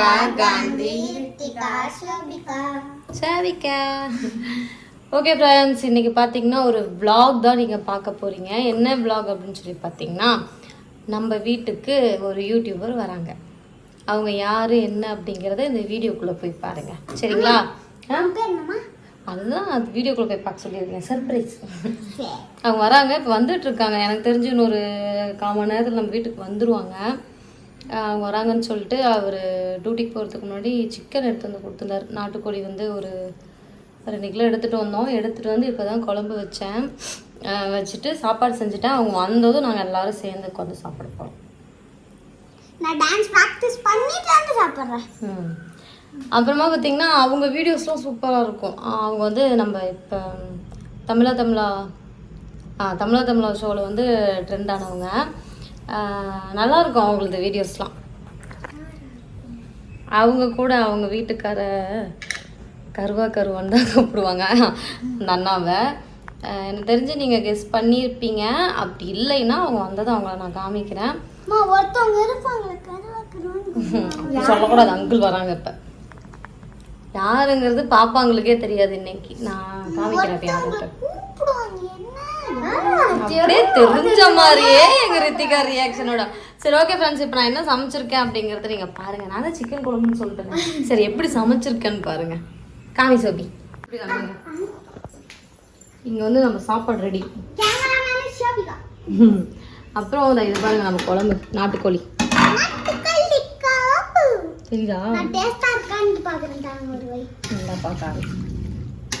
Gandhi சாவிக்கா okay friends இன்னைக்கு பார்த்தீங்கன்னா ஒரு vlog தான் நீங்கள் பார்க்க போகிறீங்க என்ன vlog அப்படின்னு சொல்லி பார்த்தீங்கன்னா நம்ம வீட்டுக்கு ஒரு யூடியூபர் வராங்க. அவங்க யார் என்ன அப்படிங்கிறத இந்த வீடியோக்குள்ளே போய் பாருங்க. சரிங்களா? அதுதான் அது வீடியோக்குள்ளே போய் பார்க்க சொல்லியிருக்கேன். சர்ப்ரைஸ் சரி. அவங்க வராங்க இப்போ வந்துட்டு இருக்காங்க. எனக்கு தெரிஞ்சு இன்னொரு கால் மணி நேரத்தில் நம்ம வீட்டுக்கு வந்துருவாங்க. ஆஹ் அவங்க வராங்கன்னு சொல்லிட்டு அவர் டியூட்டிக்கு போகிறதுக்கு முன்னாடி சிக்கன் எடுத்து வந்து கொடுத்துருந்தார். நாட்டுக்கோழி வந்து ஒரு ரெண்டு கிலோ எடுத்துகிட்டு வந்தோம். எடுத்துகிட்டு வந்து இப்போ தான் குழம்பு வச்சேன். வச்சுட்டு சாப்பாடு செஞ்சுட்டேன். அவங்க வந்ததும் நாங்கள் எல்லாரும் சேர்ந்து உட்காந்து சாப்பிட போகிறோம் நான் டான்ஸ் ப்ராக்டிஸ் பண்ணிட்டு வந்து சாப்பிட்றேன். ம். அப்புறமா பார்த்தீங்கன்னா அவங்க வீடியோஸ்லாம் சூப்பராக இருக்கும். அவங்க வந்து நம்ம இப்போ தமிழா தமிழா ஆ தமிழா தமிழா ஷோவில் வந்து ட்ரெண்ட் ஆனவங்க. ஆஹ் நல்லா இருக்கும் அவங்களது வீடியோஸ்லாம். அவங்க கூட அவங்க வீட்டுக்கார கருவா கருவான்னு தான் கூப்பிடுவாங்க அந்த அண்ணாவை எனக்கு தெரிஞ்சு நீங்கள் கெஸ் பண்ணியிருப்பீங்க அப்படி இல்லைன்னா அவங்க வந்ததை அவங்கள நான் காமிக்கிறேன். சொல்லக்கூடாது அங்கிள் வராங்க இப்ப. யாருங்கிறது பாப்பாங்களுக்கே தெரியாது இன்னைக்கு. நான் காமிக்கிறேன் அப்படியே தெரிஞ்ச மாதிரியே எங்க ரித்திகா ரியாக்ஷனோட சரி ஓகே ஃப்ரெண்ட்ஸ் இப்போ நான் என்ன சமைச்சிருக்கேன் அப்படிங்கறத நீங்க பாருங்க. நான் தான் சிக்கன் குழம்புன்னு சொல்லிட்டேன். சரி எப்படி சமைச்சிருக்கேன்னு பாருங்க. காமி சோபி. இங்க வந்து நம்ம சாப்பாடு ரெடி அப்புறம் இது பாருங்க நம்ம குழம்பு நாட்டுக்கோழி. இருக்கான்னு பாக்குறேன்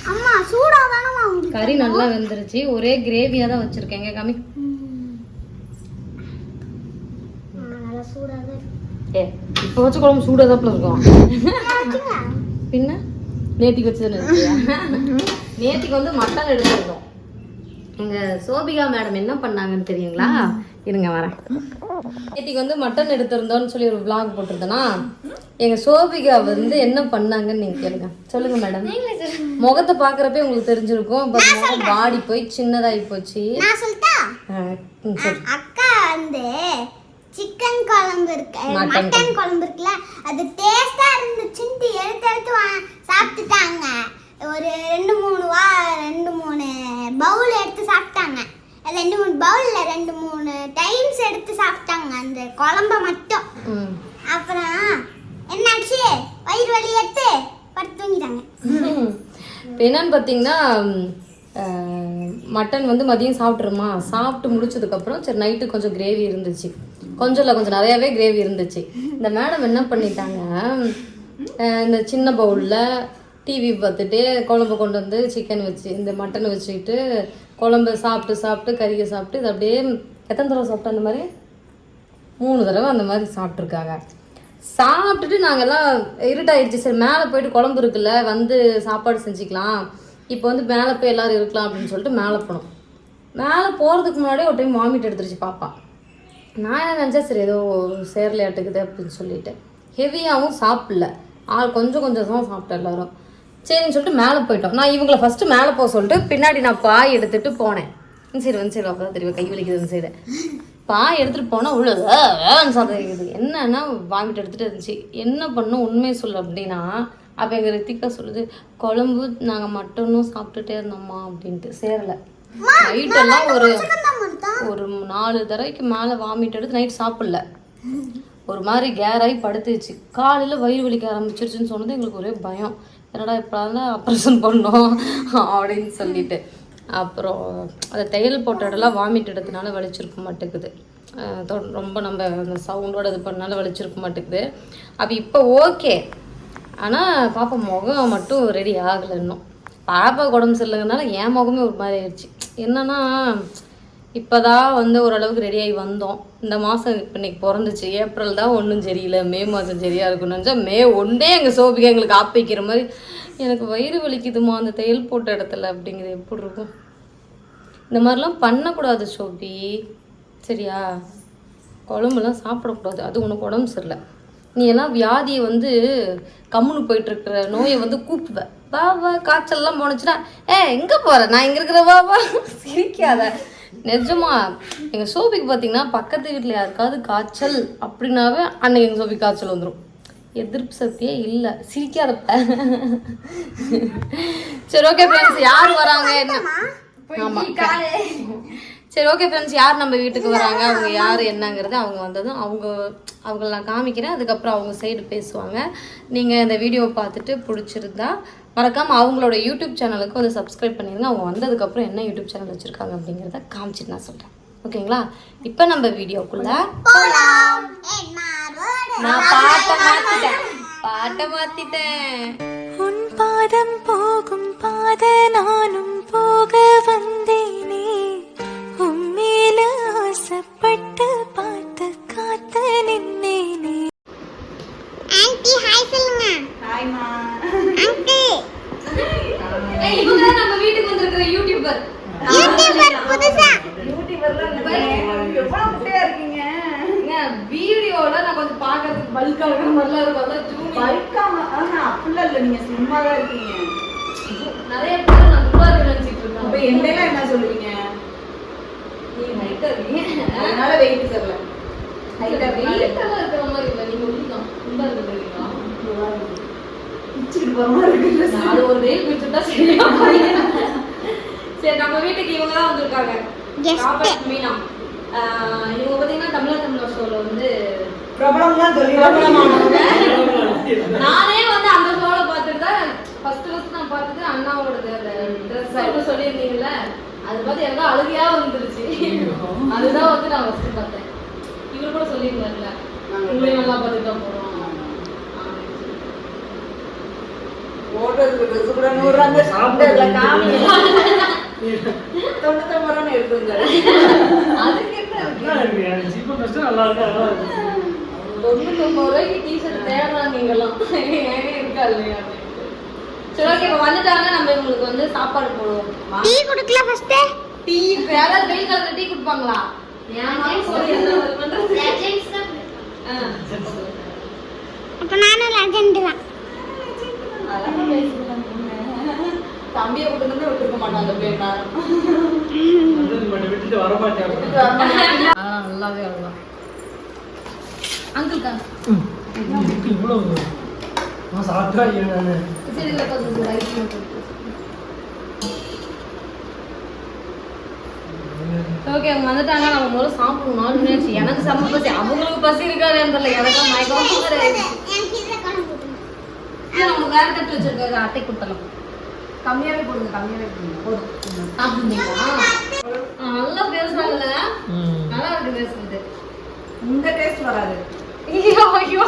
அம்மா சூடா தானம்மா உங்களுக்கு கறி நல்லா வெந்துருச்சு. ஒரே கிரேவியா தான் வச்சிருக்கேங்க காமி ஆ, நல்லா சூடா தான். ஏ இப்போ வச்ச குழம்பு சூடாக தான் இருக்கும். பின்ன? நேத்திக்கு வச்சது நேத்திக்கு வந்து மட்டன் எடுத்துருந்தோம். எங்க சோபிகா மேடம் என்ன பண்ணாங்கன்னு தெரியுங்களா? இருங்க வரேன். நேத்திக்கு வந்து மட்டன் எடுத்திருந்தோம்னு சொல்லி ஒரு vlog போட்டிருந்தேன்னா எங்க சோபிகா வந்து என்ன பண்ணாங்கன்னு நீங்க கேளுங்க. சொல்லுங்க மேடம் முகத்தை பாக்குறப்பே உங்களுக்கு தெரிஞ்சிருக்கும். இப்போ முகம் பாடி போய் சின்னதாகி போச்சு. அக்கா வந்து சிக்கன் குழம்பு இருக்கு மட்டன் குழம்பு. இருக்குல்ல அது டேஸ்டா இருந்துச்சுன்ட்டு எடுத்து எடுத்து வா- சாப்பிட்டுட்டாங்க. ஒரு ரெண்டு மூணு வா ரெண்டு மூணு பவுல் எடுத்து சாப்பிட்டாங்க. ரெண்டு மூணு பவுல்ல ரெண்டு மூணு டைம்ஸ் எடுத்து சாப்பிட்டாங்க. அந்த குழம்ப மட்டும். ம். அப்புறம் என்னாச்சு? வயிறு வலி எடுத்து படுத்து தூங்கிட்டாங்க. இப்போ என்னன்னு பார்த்தீங்கன்னா மட்டன் வந்து மதியம் சாப்பிட்ருமா சாப்பிட்டு முடிச்சதுக்கப்புறம் சரி நைட்டு கொஞ்சம் கிரேவி இருந்துச்சு. கொஞ்சம் இல்லை கொஞ்சம் நிறையாவே கிரேவி இருந்துச்சு. இந்த மேடம் என்ன பண்ணிட்டாங்க? இந்த சின்ன பவுலில் டிவி பார்த்துட்டு குழம்பு கொண்டு வந்து சிக்கன் வச்சு இந்த மட்டன் வச்சுக்கிட்டு குழம்பு சாப்பிட்டு சாப்பிட்டு கறியை சாப்பிட்டு இது அப்படியே எத்தனை தடவை சாப்பிட்டோம் அந்த மாதிரி? மூணு தடவை அந்த மாதிரி சாப்பிட்ருக்காங்க சாப்பிட்டுட்டு நாங்கெல்லாம் இருட்டாயிடுச்சு. சரி மேலே போயிட்டு குழம்பு இருக்குல்ல வந்து சாப்பாடு செஞ்சுக்கலாம். இப்போ வந்து மேலே போய் எல்லாரும் இருக்கலாம் அப்படின்னு சொல்லிட்டு மேலே போனோம். மேலே போகிறதுக்கு முன்னாடியே ஒரு டைம் வாமிட் எடுத்துருச்சு பாப்பா. நான் என்ன நினச்சேன் சரி ஏதோ சேர்லையாட்டுக்குது அப்படின்னு சொல்லிட்டு. ஹெவியாகவும் சாப்பிடல. ஆள் கொஞ்சம் கொஞ்சம் தான் சாப்பிட்டேன் எல்லாரும். சரின்னு சொல்லிட்டு மேலே போயிட்டோம். நான் இவங்கள ஃபஸ்ட்டு மேலே போக சொல்லிட்டு பின்னாடி நான் பாய் எடுத்துட்டு போனேன். சரி வந்து சரி அப்போ தெரியும் கை வலிக்குதுன்னு சரி பாய் எடுத்துகிட்டு போனால் உள்ள வேன்னு சத்தம் கேட்குது என்னன்னா வாமிட் எடுத்துகிட்டு இருந்துச்சு. என்ன பண்ணும் உண்மையை சொல்லு அப்படின்னா அப்போ எங்கள் ரித்திகா சொல்லுது குழம்பு நாங்கள் மட்டனும் சாப்பிட்டுட்டே இருந்தோம்மா அப்படின்ட்டு. சேரலை. நைட்டெல்லாம் ஒரு ஒரு நாலு தடவைக்கு மேலே வாமிட் எடுத்து நைட் சாப்பிடல. ஒரு மாதிரி கேராகி படுத்துச்சு. காலையில் வயிறு வலிக்க ஆரம்பிச்சிருச்சுன்னு சொன்னது எங்களுக்கு ஒரே பயம். என்னடா இப்போ தான் ஆப்ரேஷன் பண்ணோம்? அப்படின்னு சொல்லிட்டு. அப்புறம் அந்த தையல் போட்ட இடம்லாம் வாமிட் எடுத்தனால வலிச்சிருக்க மாட்டேங்குது. ரொம்ப நம்ம அந்த சவுண்டோட இது பண்ணனால வலிச்சிருக்க மாட்டேங்குது. அப்போ இப்போ ஓகே ஆனால் பாப்பா முகம் மட்டும் ரெடி ஆகலை இன்னும். பாப்பா உடம்பு சரியில்லைங்கனால என் முகமே ஒரு மாதிரி ஆயிடுச்சு. என்னன்னா இப்போ தான் வந்து ஓரளவுக்கு ரெடி ஆகி வந்தோம். இந்த மாதம் இப்போ இன்னைக்கு பிறந்துச்சு. ஏப்ரல் தான் ஒன்றும் சரியில்லை. மே மாதம் சரியாக இருக்கும்னு நினச்சா மே ஒன்றே எங்கள் சோபிகா எங்களுக்கு ஆப்பிக்கிற மாதிரி எனக்கு வயிறு வலிக்குதுமா அந்த தையல் போட்ட இடத்துல அப்படிங்கிறது எப்படி இருக்கும்? இந்த மாதிரிலாம் பண்ணக்கூடாது சோபி. சரியா? குழம்புலாம் சாப்பிடக்கூடாது. அது உனக்கு உடம்பு சரியில்லை. நீ எல்லாம் வியாதியை வந்து கம்முன்னு போயிட்டுருக்குற நோயை வந்து கூப்பிடுவேன் வா வா காய்ச்சல்லாம் போனுச்சுன்னா ஏ எங்கே போகிற நான் இங்கே இருக்கிற வா வா. சிரிக்காத. நிஜமா எங்க சோபிக்கு பார்த்தீங்கன்னா பக்கத்து வீட்டில் யாருக்காவது காய்ச்சல் அப்படின்னாவே அன்னைக்கு எங்க சோபிக்கு காய்ச்சல் வந்துடும் எதிர்ப்பு சக்தியே இல்லை. சிரிக்காதப்ப. சரி ஓகே ஃப்ரெண்ட்ஸ் யார் வராங்க? என்ன ஆமா சரி ஓகே ஃப்ரெண்ட்ஸ் யார் நம்ம வீட்டுக்கு வராங்க? அவங்க யார் என்னங்கிறது அவங்க வந்ததும் அவங்க அவங்கள நான் காமிக்கிறேன். அதுக்கப்புறம் அவங்க சைடு பேசுவாங்க. நீங்கள் இந்த வீடியோவை பார்த்துட்டு பிடிச்சிருந்தா மறக்காமல் அவங்களோட யூடியூப் சேனலுக்கு வந்து சப்ஸ்கிரைப் பண்ணிடுங்க அவங்க வந்ததுக்கப்புறம் என்ன யூடியூப் சேனல் வச்சுருக்காங்க அப்படிங்கிறத காமிச்சிட்டு நான் சொல்கிறேன் ஓகேங்களா? இப்போ நம்ம வீடியோக்குள்ளே நான் பாட்டை மாத்திட்டேன். பாட்டை மாத்திட்டேன். உன் பாதம் போகும் பாத நானும் போக வந்தேனே. உம்மேல ஆசைப்பட்டு பார்த்து காத்து நின்னேனே. ஹாய்மா ஏய், இவங்க தான் நம்ம வீட்டுக்கு வந்திருக்கிற யூடியூபர் யூடியூபர் புதுசா. யூடியூபர்ல எவ்வளவு குட்டையா இருக்கீங்க? வீடியோல நான் கொஞ்சம் பார்க்கறதுக்கு பல்கா இருக்கிற மாதிரிலாம் இருக்கும். அதான். பல்காம ஆனா அப்படிலாம் இல்ல. நீங்க சும்மா தான் இருக்கீங்க. நிறைய பேர் நான் இருக்கு நினைச்சிட்டு அப்ப இருக்காங்க என்னெல்லாம் என்ன சொல்லுவீங்க? நீ ஹைட்டா இருக்கீங்க அதனால வெயிட் தெரியல. ஹைட்டா வெயிட்டெல்லாம் இருக்கிற மாதிரி இல்லை. நீங்க உள்ளதான். குள்ளா இருக்கிறீங்களா பிச்சுக்கிட்டு போற மாதிரி இருக்கு dress. அது ஒரு வெயில் பிடிச்சிட்டா சரியா போயிடும். சரி நம்ம வீட்டுக்கு இவங்க தான் வந்திருக்காங்க. ராபர்ட் மீனா இவங்க பார்த்தீங்கன்னா தமிழர் தமிழர் ஷோல வந்து பிரபலம்லாம் சொல்லி. நானே வந்து அந்த ஷோல பார்த்துட்டு தான் ஃபர்ஸ்ட் ஃபர்ஸ்ட் நான் பார்த்தது அண்ணாவோடது அந்த ட்ரெஸ் சொல்லியிருந்தீங்கல்ல அது பார்த்து எனக்கு அழுகையா வந்துருச்சு அதுதான் வந்து நான் ஃபர்ஸ்ட் பார்த்தேன் இவர் கூட சொல்லியிருந்தாருல உங்களையும் நல்லா பார்த்துட்டு தான் போறோம் ஓடுறதுக்கு ட்ரெஸ் கூட நூறு ரூபாங்க சாப்பிட்டதுல காமி. தொண்ணூத்தொம்பது ரூபான்னு எடுத்துங்க? தொண்ணூத்தொம்பது ரூபாய்க்கு டிஷர்ட் தேடுறாங்க நீங்கெல்லாம். ஏன் இருக்கா இல்லையா. சரி ஓகே இப்போ வந்துட்டாங்க நம்ம இவங்களுக்கு வந்து சாப்பாடு போடுவோம். டீ குடுக்கல ஃபர்ஸ்ட் டீ யாராவது வெயில் காலத்துல டீ குடிப்பாங்களா. அப்ப நானும் லெஜெண்ட் தான். அதெல்லாம் பேசிக்கலாம் தம்பியை விட்டுருந்து விட்டுருக்க மாட்டான். அந்த பிள்ளை ஆ, நல்லாவே அவ்வளோ அங்கிள் தான் சரி கொஞ்சம் ரைஸ் ஓகே அவங்க வந்துட்டாங்க. நம்ம முதல்ல சாப்பிடணும். நாலு மணி ஆச்சு. எனக்கு செம்ம பசி. அவங்களுக்கு பசி இருக்காதுன்னு தெரியல. எனக்கு மயக்கம் எனக்கு இதுல குழம்பு ஊத்தணும். நம்ம வேற தட்டு வச்சிருக்காரு அட்டை கொடுத்தலாம் கம்மியாவே போடுங்க கம்மியாவே போடுங்க போதும். சாப்பிடுங்களா ஆ, நல்லா பேசுறாங்கல்ல நல்லா இருக்கு பேசுறது இந்த டேஸ்ட் வராது. ஐயோ ஐயோ.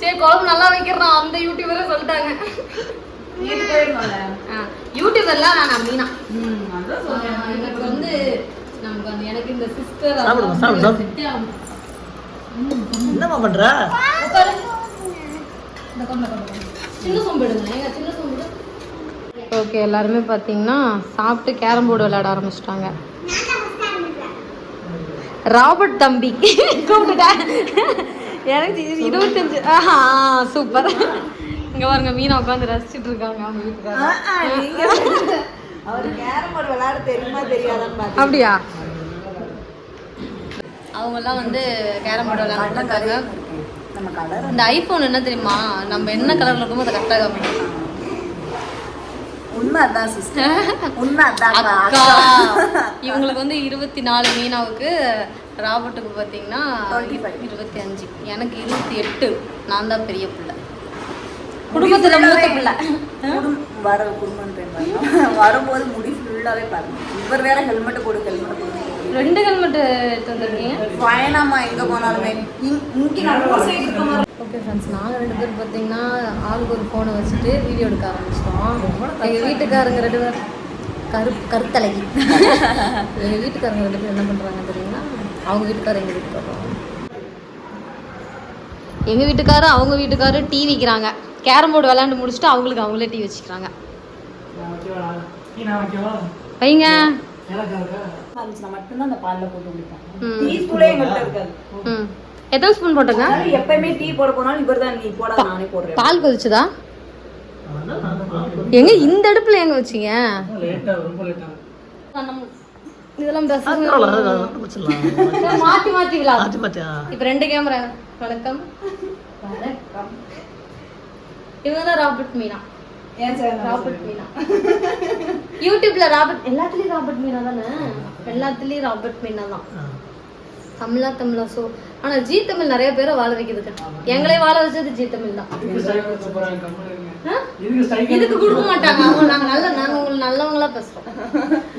சரி குழம்பு நல்லா வைக்கிறான் அந்த யூடியூபரே சொல்லிட்டாங்க. யூடியூபர்லாம் வேணாம் மீனா. எனக்கு வந்து நமக்கு அந்த எனக்கு இந்த சிஸ்டர் சாப்பிடுங்க, சாப்பிடு, சாப்பிடு. என்னம்மா பண்ற? சின்ன சோம்பு எடுங்க. ஏங்க சின்ன சோம்பு ஓகே எல்லாருமே பார்த்தீங்கன்னா சாப்பிட்டு கேரம் போர்டு விளையாட ஆரம்பிச்சிட்டாங்க. ராபர்ட் தம்பி. கூப்பிட்டுட்டேன் எனக்கு இருபத்தஞ்சு ஆஹா சூப்பர். இங்க பாருங்க மீனா உட்காந்து ரசிச்சிட்டு இருக்காங்க அவங்க வீட்டுக்காரங்க அவர் கேரம் போர்டு விளையாட தெரியுமா தெரியாதான்னு அப்படியா? அவங்கெல்லாம் வந்து கேரம் போர்டு விளையாண்டுருக்காங்க நம்ம கலர் இந்த ஐபோன் என்ன தெரியுமா? நம்ம என்ன கலர்ல இருக்கோமோ அதை கரெக்டாக உண்மை அதான் சிஸ்டர் உண்மை அதான் அக்கா. இவங்களுக்கு வந்து இருபத்தி நாலு மீனாவுக்கு ராபர்ட்டுக்கு பார்த்தீங்கன்னா 25. இருபத்தி அஞ்சு. எனக்கு இருபத்தி எட்டு. நான் தான் பெரிய பிள்ளை. குடும்பத்துல மூத்த பிள்ளை. வர குடும்பம் வரும்போது முடி ஃபுல்லாவே பாருங்க. இவர் வேற ஹெல்மெட் போடு ஹெல்மெட் போடு. ரெண்டு ஹெல்மெட் எடுத்து வந்திருக்கீங்க? பயணமா எங்க போனாலுமே இங்- இங்க நம்ம சைடு இருக்க மாதிரி. ஓகே ஃப்ரெண்ட்ஸ் நாங்கள் ரெண்டு பேரும் பார்த்தீங்கன்னா ஆளுக்கு ஒரு ஃபோனை வச்சுட்டு வீடியோ எடுக்க ஆரம்பிச்சிட்டோம். எங்கள் வீட்டுக்காரங்க ரெண்டு பேர் கரு கருத்தலகி. எங்கள் வீட்டுக்காரங்க ரெண்டு பேரும் என்ன பண்ணுறாங்க தெரியுங்களா? அவங்க வீட்டுக்காரர் எங்கள் வீட்டுக்காரர்? எங்கள் வீட்டுக்காரர் அவங்க வீட்டுக்காரர் டீ விற்கிறாங்க கேரம் போர்டு விளையாண்டு முடிச்சுட்டு அவங்களுக்கு அவங்களே டீ வச்சுக்கிறாங்க. வைங்க. மட்டும்தான் அந்த பால்ல போட்டு குடிப்பேன். டீ ஸ்கூலே எங்கள்கிட்ட இருக்காது. ம். எத்தனை ஸ்பூன் போட்டுங்க? அதனால எப்பயுமே டீ போட போனாலும் இவர் தான் நீ நானே போடுறேன். பால் கொதிச்சுதா? எங்க இந்த அடுப்புல எங்க வச்சீங்க? இதெல்லாம் மாத்தி மாத்தி விழா இப்ப ரெண்டு கேமரா வணக்கம். வணக்கம். இவங்க தான் ராபர்ட் மீனா. ஏன் சார் ராபர்ட் மீனா யூடியூப்ல ராபர்ட் எல்லாத்துலயும் ராபர்ட் மீனா தானே? எல்லாத்துலயும் ராபர்ட் மீனா தான். தமிழா தமிழா சோ. ஆனா ஜி தமிழ் நிறைய பேரை வாழ வைக்குதுங்க. எங்களே வாழ வச்சது ஜி தமிழ் தான். ஆ? இதுக்கு கொடுக்க மாட்டாங்க. அவங்க நாங்க நல்ல நாங்க உங்களுக்கு நல்லவங்களா பேசுறோம்.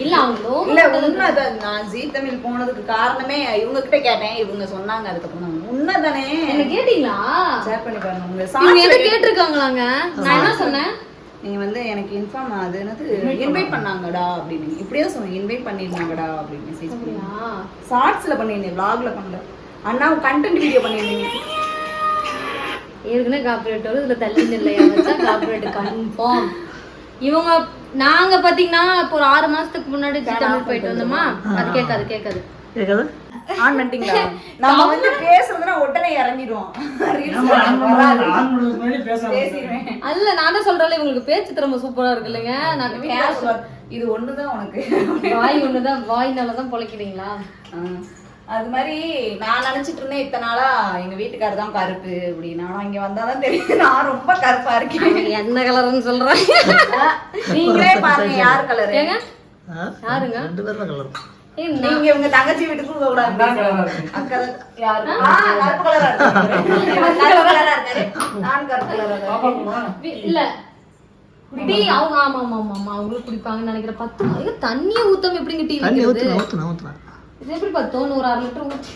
இல்ல அவங்க இல்ல low உண்மைதான். நான் ஜீ தமிழ் போனதுக்கு காரணமே இவங்க கிட்ட கேட்டேன். இவங்க சொன்னாங்க அதுக்கப்புறம் உண்மைதானே? என்ன கேட்டீங்களா? ஷேர் பண்ணி பாருங்க உங்க கேட்டிருக்காங்களாங்க? நான் என்ன சொன்னேன்? நீங்க வந்து எனக்கு இன்ஃபார்ம் அது என்னது? இன்வைட் பண்ணாங்கடா அப்படின்னு. இப்படியே சொன்னீங்க இன்வைட் பண்ணிருந்தாங்கடா அப்படின்னு மெசேஜ் பண்ணி அப்படியா? ஷார்ட்ஸ்ல பண்ணிருந்தேன் vlogல பண்ணல. அண்ணா கண்டென்ட் வீடியோ பண்ணிருந்தீங்க ஏற்கனவே காப்பரேட் வரும். இதுல தள்ளி இல்லையா? வச்சா காப்பரேட் கன்ஃபார்ம் இவங்க நாங்க பாத்தீங்கன்னா இப்போ ஒரு ஆறு மாசத்துக்கு முன்னாடி தமிழ் போயிட்டு வந்தோமா? அது கேட்காது கேட்காது. கேட்காது? ஆன் பண்ணிட்டீங்களா? நம்ம வந்து பேசுறதுனா உடனே இறங்கிடுவோம். அல்ல நான் தான் சொல்றேன் இவங்களுக்கு பேச்சு திறமை சூப்பரா இருக்கு இல்லைங்க. நான் இது ஒண்ணுதான் உனக்கு. வாய் ஒண்ணுதான் வாய்னால தான் பொழைக்கிறீங்களா. அது மாதிரி நான் நினைச்சிட்டு இருந்தேன் இத்தனை நாளா எங்க வீட்டுக்காரர் தான் கருப்பு அப்படின்னு. ஆனா இங்க வந்தாதான் தெரியுது நான் ரொம்ப கருப்பா இருக்கேன். என்ன கலர்னு சொல்றேன் நீங்களே பாருங்க யார் கலர்? யாருங்க? ரெண்டு பேரும் கலர். ஏய், நான்- நீங்க உங்க தங்கச்சி வீட்டுக்கு போக கூடாது. அக்கா யாரு? கருப்பு கலரா இருக்காரு. நான் கருப்பு கலரா இல்ல. டீ அவங்க ஆமா ஆமா ஆமா ஆமா. அவங்களும் குடிப்பாங்கன்னு நினைக்கிறேன் பத்து ஐயோ தண்ணியே ஊத்தாம எப்படிங்க டீ வைக்கிறது? இது எப்படி பத்தோன்னு ஒரு அரை லிட்டர் ஊற்றி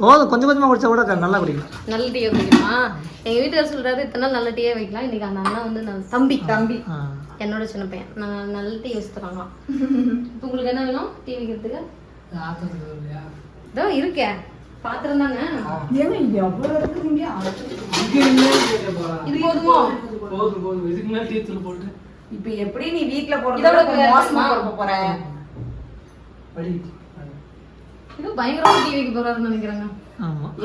போதும் கொஞ்சம் கொஞ்சமாக குடிச்சா கூட நல்லா குடிக்கலாம் நல்ல டீயே குடிக்குமா எங்க வீட்டுக்காரர் சொல்றாரு இத்தனை நாள் நல்ல டீயே வைக்கலாம். இன்னைக்கு அந்த அண்ணா வந்து தம்பி தம்பி. என்னோட சின்ன பையன். நான் நல்ல டீ வச்சு தராங்களாம் இப்போ உங்களுக்கு என்ன வேணும்? டீ வைக்கிறதுக்கு இதோ இருக்கே. பாத்திரம் தானே? இப்ப எப்படி நீ வீட்ல இதோட போறது மோசமா போற? போற இது பயங்கரமா டீ வைக்க போறாருன்னு நினைக்கிறாங்க.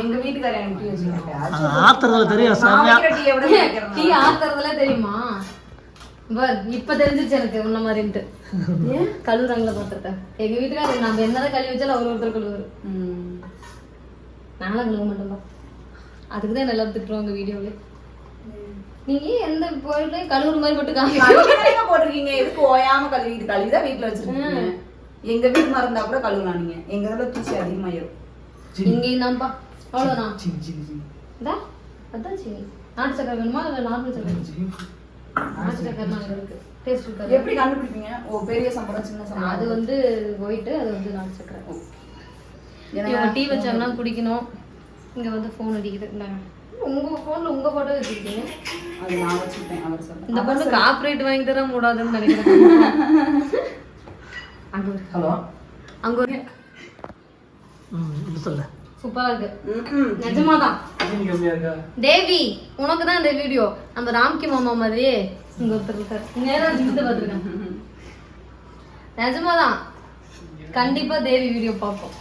எங்க வீட்டுக்காரர் எனக்கு டீ ஆத்துறதுல தெரியும். டீ ஆத்துறதுல தெரியுமா? இப்ப தெரிஞ்சிச்சு எனக்கு உன்ன மாதிரின்ட்டு. கழுவுறாங்கள பார்த்துருக்கேன் எங்க வீட்டுக்காரர் நம்ம என்னதான் கழுவி வச்சாலும் அவர் ஒருத்தர் கழுவுரு ம். நானும் கழுவ மாட்டோம்ப்பா அதுக்கு தான் நல்லா திட்டுருவாங்க வீடியோல நீங்க எந்த பொருளையும் கழுவுற மாதிரி கழுவிதானேங்க போட்டிருக்கீங்க. எதுக்கு ஓயாம கழுவிட்டு கழுவிதான் வீட்டுல வச்சிருக்கீங்க. எங்க வீட்டு மருந்தா கூட கழுவலாம் நீங்க. எங்க இதுல தூசி அதிகமாயிரும். இங்கேயும் தான்ப்பா. அவ்வளோதான் இதா அதான் சரி நாட்டு சக்கரை வேணுமா? இல்லை நார்மல் சக்கரை? எப்படி கண்டுபிடிப்பீங்க? ஓ பெரிய சம்பளம் சின்ன சம்பளம். அது வந்து ஒயிட்டு அது வந்து சக்கரை எனக்கு இவங்க டீ வச்சாங்கன்னா குடிக்கணும். இங்க வந்து ஃபோன் அடிக்குது. உங்க ஃபோன்ல உங்க போட்டோ வச்சிருக்கீங்க. அது நான் அவர் இந்த பொண்ணு காப்பரேட் வாங்கி தர கூடாதுன்னு நினைக்கிறேன். அங்க ஒரு ஹலோ. அங்க ஒரு ம் இப்படி சொல்லு. சூப்பரா இருக்கு. நிஜமாதான். தேவி உனக்கு தான் இந்த வீடியோ நம்ம ராம்கி மாமா மாதிரியே இங்க ஒருத்தர் இருக்காரு. நேரா ஜித்து பார்த்துருக்கேன். நிஜமாதான். கண்டிப்பா தேவி வீடியோ பார்ப்போம்.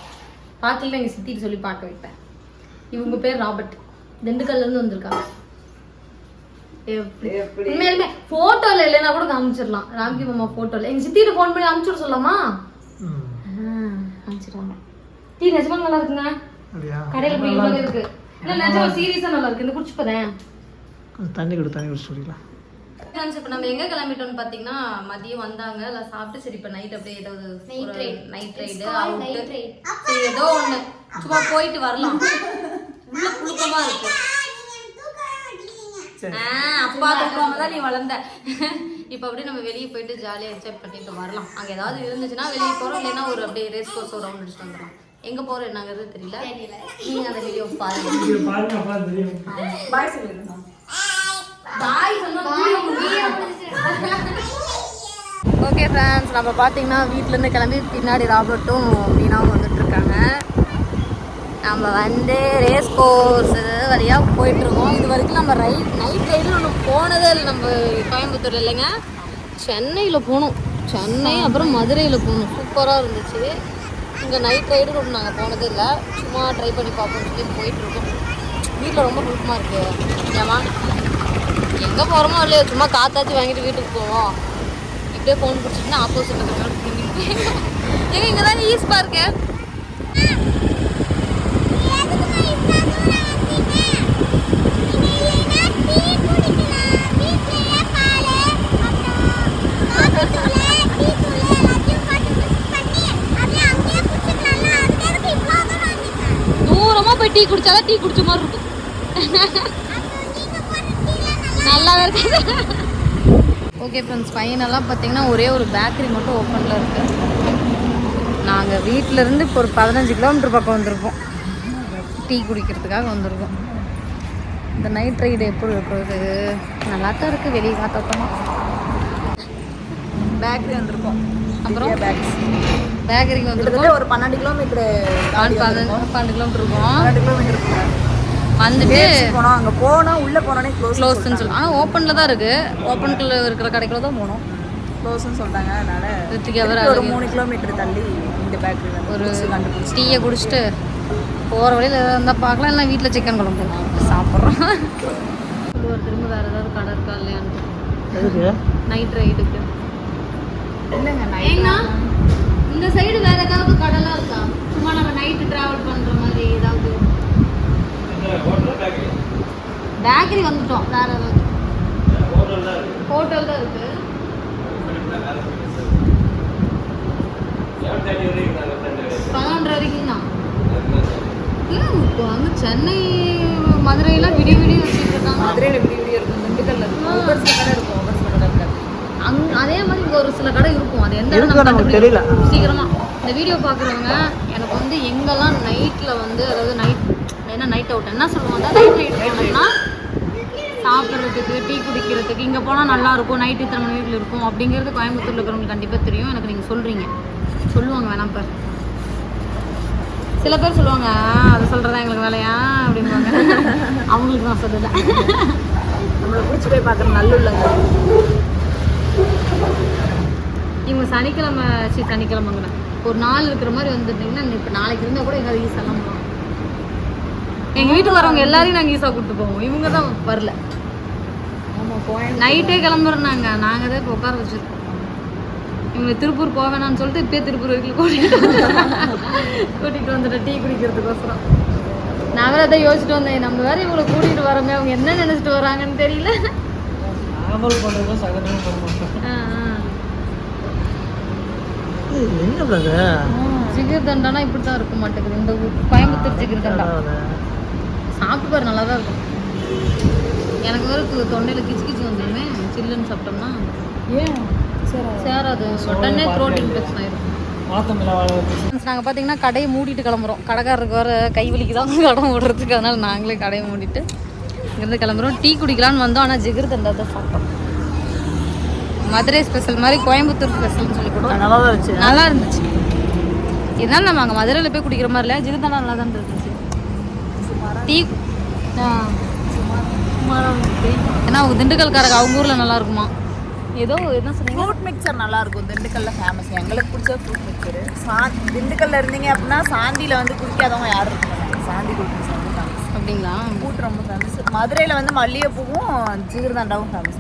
பார்க்கல எங்க சித்திட்டு சொல்லி பார்க்க வைப்பேன். இவங்க பேர் ராபர்ட். திண்டுக்கல்ல இருந்து வந்திருக்காங்க. எப்படி? எப்படி? உண்மையாலுமே போட்டோல இல்லைன்னா கூட காமிச்சிடலாம். ராம்கி மாமா போட்டோல எங்க சித்திட்டு ஃபோன் பண்ணி அனுப்பிச்சுட சொல்லலாமா ம். அனுப்பிச்சிடுவாங்க. டீ நிஜமா நல்லா இருக்குங்க? கடையில போய் இவ்வளவு இருக்கு. இல்ல நிஜமா சீரியஸா நல்லா இருக்கு. இந்த தண்ணி கொடு தண்ணி குடிச்சு ஃப்ரெண்ட்ஸ் இப்போ நம்ம எங்க கிளம்பிட்டோம்னு பாத்தீங்கன்னா மதியம் வந்தாங்க. எல்லாம் சாப்பிட்டு சரி இப்போ நைட் அப்படியே ஏதாவது நைட் ரைடு அவுட்டு சரி ஏதோ ஒண்ணு. சும்மா போயிட்டு வரலாம். உள்ள புழுக்கமா இருக்கு. ஆ, அப்பா தூக்காம தான் நீ வளர்ந்த. இப்போ அப்படியே நம்ம வெளியே போயிட்டு ஜாலியாக என்ஜாய் பண்ணிட்டு வரலாம். அங்கே ஏதாவது இருந்துச்சுன்னா வெளியே போகிறோம் இல்லைன்னா ஒரு அப்படியே ரேஸ் கோர்ஸ் ஒரு ரவுண்ட் அடிச்சுட்டு வந்துடலாம். எங்கே போகிறோம் என்னங்கிறது தெரியல. நீங்கள் அந்த வீடியோ பாருங்க பாய் சொல்லிருந்தோம். பாய் ஓகே ஃப்ரெண்ட்ஸ் நம்ம பார்த்தீங்கன்னா வீட்டிலேருந்து கிளம்பி பின்னாடி ராபர்ட்டும் மீனாவும் வந்துட்டு இருக்காங்க. நம்ம வந்து ரேஸ் கோர்ஸ் வழியாக போயிட்டுருக்கோம். இது வரைக்கும் நம்ம ரைட் நைட் ரைடில் ஒன்று போனதே இல்லை நம்ம கோயம்புத்தூர் இல்லைங்க? சென்னையில் போனோம். சென்னை அப்புறம் மதுரையில் போனோம். சூப்பராக இருந்துச்சு. இங்கே நைட் ரைடு ஒன்று நாங்கள் போனதே இல்லை. சும்மா ட்ரை பண்ணி பார்ப்போம்னு சொல்லி போயிட்டுருக்கோம். வீட்டில் ரொம்ப குழுக்கமாக இருக்குது ஏமா எங்கே போகிறோமோ இல்லையோ சும்மா காத்தாச்சு வாங்கிட்டு வீட்டுக்கு போவோம். இப்படியே ஃபோன் பிடிச்சிட்டுனா ஆப்போசிட் ஏங்க இங்கே தான் ஈஸ்பாக இருக்கேன் டீ குடிச்சாதான் டீ குடிச்ச மாதிரி இருக்கும். நல்லா இருக்கு. ஓகே ஃப்ரெண்ட்ஸ் ஃபைனலாக பார்த்தீங்கன்னா ஒரே ஒரு பேக்கரி மட்டும் ஓப்பனில் இருக்கு. நாங்கள் வீட்டிலேருந்து இப்போ ஒரு பதினஞ்சு கிலோமீட்டர் பக்கம் வந்திருக்கோம் டீ குடிக்கிறதுக்காக வந்திருக்கோம். இந்த நைட் ரைடு எப்படி இருக்கிறது? நல்லா தான் இருக்குது வெளியே காத்தோட்டமாக பேக்கரி வந்திருக்கோம். அப்புறம்? பேக்கரி பேக்கரிக்கு வந்திருக்கோம். ஒரு பன்னெண்டு கிலோமீட்டர் பன்னெண்டு கிலோமீட்டர் இருக்கும் பன்னெண்டு கிலோமீட்டர் இருக்குங்க வந்துட்டு போனோம் அங்க போனோம் உள்ள போனோடனே க்ளோஸ் க்ளோஸ்ன்னு சொல்லி ஆனால் ஓப்பனில் தான் இருக்குது ஓப்பனுக்குள்ள இருக்கிற கடைக்குள்ள தான் போகணும் க்ளோஸ்னு சொல்றாங்க அதனால ரித்திகா வேற திருப்பி ஒரு. மூணு கிலோமீட்டர் தள்ளி இந்த பேக்கரி ஒரு ஒரு கண்டுபிடிச்சி டீயை குடிச்சிட்டு போகிற வழியில் எதாவது இருந்தால் பார்க்கலாம். இல்லை வீட்டில் சிக்கன் குழம்பு சாப்பிட்றோம். சொல்லுவார் திரும்ப வேறு ஏதாவது கடை இருக்கா இல்லையான்னு நைட் ரைடுக்கு இல்லைங்க ஏங்கண்ணா இந்த சைடு வேற ஏதாவது கடைலாம் இருக்கா? சும்மா நம்ம நைட்டு டிராவல் பண்ற மாதிரி ஏதாவது? பேக்கரி வந்துட்டோம் வேற ஏதாவது? ஹோட்டல் தான் இருக்கு. பதினொன்றரை வரைக்கும் தான் வந்து சென்னை மதுரையெல்லாம் விடிய விடிய வச்சுட்டு இருக்காங்க. மதுரையில் விடிய விடிய இருக்கும் திண்டுக்கல்ல இருக்கும். அங் அதே மாதிரி இங்கே ஒரு சில கடை இருக்கும். அது எந்த இடம் நமக்கு தெரியல. கண்டுபிடிக்கணும். சீக்கிரமா. இந்த வீடியோ பார்க்குறவங்க எனக்கு வந்து எங்கெல்லாம் நைட்டில் வந்து அதாவது நைட் என்ன நைட் அவுட் என்ன சொல்லுவாங்க? நைட் ரைட் போனோம்னா சாப்பிட்றதுக்கு டீ குடிக்கிறதுக்கு இங்கே போனால் நல்லா இருக்கும் நைட்டு இத்தனை மணி வீட்டில் இருக்கும் அப்படிங்கிறது கோயம்புத்தூர்ல இருக்கிறவங்களுக்கு கண்டிப்பாக தெரியும். எனக்கு நீங்கள் சொல்கிறீங்க சொல்லுவாங்க வேணாம் பார். சில பேர் சொல்லுவாங்க "ஆ, அது சொல்கிறதா எங்களுக்கு வேலையா? அப்படிம்பாங்க. அவங்களுக்கு நான் சொல்லலை. நம்மளை பிடிச்சி போய் பார்க்குற நல்லுள்ளங்க இவங்க சனிக்கிழமை சி சனிக்கிழமைங்கிற ஒரு நாள் இருக்கிற மாதிரி வந்துட்டீங்கன்னா இப்போ நாளைக்கு இருந்தால் கூட எங்கேயாவது ஈஸாலாம் போகலாம் எங்கள் வீட்டுக்கு வரவங்க எல்லாரையும் நாங்கள் ஈஸா கூப்பிட்டு போவோம். இவங்க தான் வரல. நைட்டே கிளம்புறோம் நாங்கள் தான் இப்போ உட்கார வச்சுருக்கோம். இவங்களை திருப்பூர் போக வேணாம்னு சொல்லிட்டு இப்பயே திருப்பூர் வரைக்கும் கூட்டிகிட்டு கூட்டிகிட்டு வந்துட்டேன் டீ குடிக்கிறதுக்கோசரம். நான் வேறு அதை யோசிச்சுட்டு வந்தேன். நம்ம வேறு இவங்களை கூட்டிகிட்டு வரோமே அவங்க என்ன நினச்சிட்டு வராங்கன்னு தெரியல. நார்மல் பண்ணுறதும் சகஜமாக பண்ண மாட்டோம். ஆ ஆ. இது என்ன பிரதர் ஜிகர் தண்டானா இப்படி தான் இருக்க மாட்டேங்குது. இந்த ஊர் கோயம்புத்தூர் ஜிகர் தண்டா சாப்பிட்டு பாரு நல்லா தான் இருக்கும். எனக்கு வேறு தொண்டையில கிச்சு கிச்சு வந்துருமே. சில்லுன்னு சாப்பிட்டோம்னா. ஏன்? சரி சேராது. உடனே த்ரோட் இன்ஃபெக்ஷன் ஆயிடும் நாங்கள் பார்த்தீங்கன்னா கடையை மூடிட்டு கிளம்புறோம். கடைக்காரருக்கு வர கை வலிக்கு தான் கடை மூடுறதுக்கு. அதனால நாங்களே கடையை மூடிட்டு இங்கேருந்து கிளம்புறோம். டீ குடிக்கலாம்னு வந்தோம் ஆனால் ஜிகர் தண்டா தான் சாப்பிட்டோம். மதுரை ஸ்பெஷல் மாதிரி கோயம்புத்தூர் ஸ்பெஷல்னு சொல்லி கொடுத்தாங்க. நல்லா இருந்துச்சு. நல்லா இருந்துச்சு. இருந்தாலும் நம்ம அங்கே மதுரையில் போய் குடிக்கிற மாதிரி இல்லை. ஜிகர்தாண்டா நல்லா தான் இருந்துச்சு. டீ ஏன்னா அவங்க திண்டுக்கல்காரங்க அவங்க ஊரில் நல்லா இருக்குமா? ஏதோ என்ன சொன்னீங்க? ஃப்ரூட் மிக்சர் நல்லா இருக்கும். திண்டுக்கல்ல ஃபேமஸ் எங்களுக்கு பிடிச்ச ஃப்ரூட் மிக்சர் சா திண்டுக்கல்ல இருந்தீங்க அப்படின்னா சாந்தியில வந்து குடிக்காதவங்க யாரும் இருக்க மாட்டாங்க. சாந்தி ஃபேமஸ் அப்படிங்களா? பூட்டு ரொம்ப ஃபேமஸ் மதுரையில் வந்து மல்லிகைப்பூவும் ஜிகிர்தாண்டாவும் ஃபேமஸ்